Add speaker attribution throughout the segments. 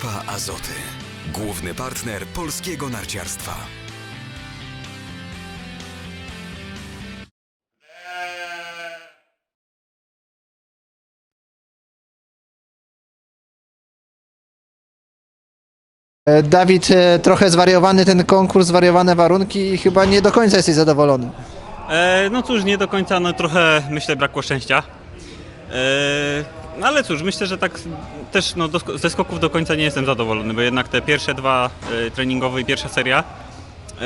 Speaker 1: Grupa Azoty. Główny partner polskiego narciarstwa.
Speaker 2: E, Dawid, e, trochę zwariowany ten konkurs, zwariowane warunki i chyba nie do końca jesteś zadowolony.
Speaker 3: E, no cóż, nie do końca, no trochę myślę brakło szczęścia. E, no ale cóż, myślę, że tak też no, do, ze skoków do końca nie jestem zadowolony, bo jednak te pierwsze dwa e, treningowe i pierwsza seria, e,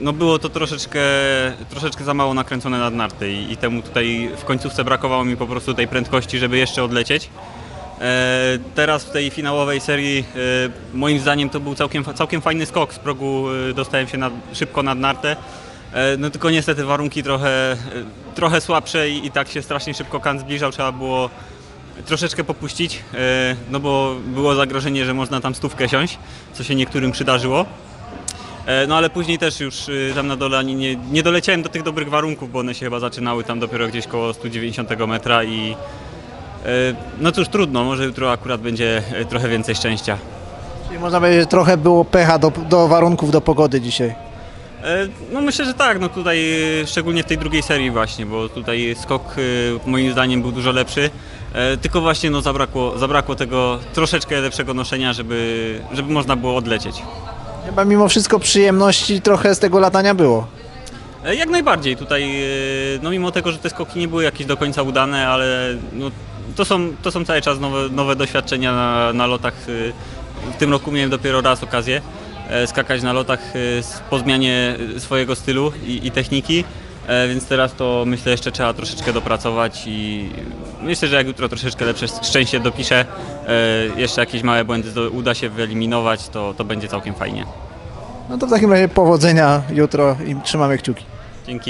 Speaker 3: no było to troszeczkę, troszeczkę za mało nakręcone nad narty i, i temu tutaj w końcówce brakowało mi po prostu tej prędkości, żeby jeszcze odlecieć. E, Teraz w tej finałowej serii e, moim zdaniem to był całkiem, całkiem fajny skok. Z progu e, dostałem się nad, szybko nad nartę. No tylko niestety warunki trochę, trochę słabsze i, i tak się strasznie szybko kan zbliżał. Trzeba było troszeczkę popuścić, e, no bo było zagrożenie, że można tam stówkę siąść, co się niektórym przydarzyło. E, No ale później też już y, tam na dole nie, nie doleciałem do tych dobrych warunków, bo one się chyba zaczynały tam dopiero gdzieś koło 190 metra i e, no cóż, trudno, może jutro akurat będzie e, trochę więcej szczęścia.
Speaker 2: Czyli można powiedzieć, że trochę było pecha do, do warunków, do pogody dzisiaj.
Speaker 3: E, No myślę, że tak, no tutaj e, szczególnie w tej drugiej serii właśnie, bo tutaj skok e, moim zdaniem był dużo lepszy, tylko właśnie no zabrakło, zabrakło tego troszeczkę lepszego noszenia, żeby, żeby można było odlecieć.
Speaker 2: Chyba mimo wszystko przyjemności trochę z tego latania było.
Speaker 3: Jak najbardziej tutaj, no mimo tego, że te skoki nie były jakieś do końca udane, ale no, to, są, to są cały czas nowe, nowe doświadczenia na, na lotach. W tym roku miałem dopiero raz okazję skakać na lotach e, po zmianie e, swojego stylu i, i techniki, e, więc teraz to myślę jeszcze trzeba troszeczkę dopracować i myślę, że jak jutro troszeczkę lepsze szczęście dopiszę, e, jeszcze jakieś małe błędy uda się wyeliminować, to, to będzie całkiem fajnie.
Speaker 2: No to w takim razie powodzenia jutro i trzymamy kciuki.
Speaker 3: Dzięki.